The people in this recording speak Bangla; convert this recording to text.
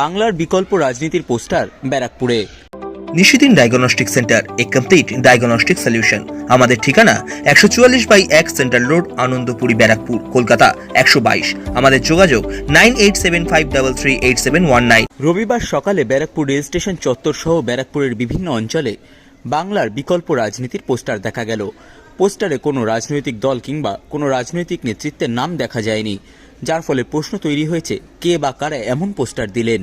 বাংলার বিকল্প রাজনীতির পোস্টার ব্যারাকপুরে। Nishidin diagnostic centre a complete diagnostic solution. আমাদের ঠিকানা একশো চুয়াল্লিশ বাই এক সেন্ট্রাল রোড আনন্দপুরি ব্যারাকপুর কলকাতা একশো বাইশ। আমাদের যোগাযোগ nine eight seven five double three eight seven one nine. রবিবার সকালে ব্যারাকপুর রেল স্টেশন চত্বর সহ ব্যারাকপুরের বিভিন্ন অঞ্চলে বাংলার বিকল্প রাজনীতির পোস্টার দেখা গেল। পোস্টারে কোনো রাজনৈতিক দল কিংবা কোনো রাজনৈতিক নেতৃত্বের নাম দেখা যায়নি। যার ফলে প্রশ্ন তৈরি হয়েছে কে বা কারা এমন পোস্টার দিলেন।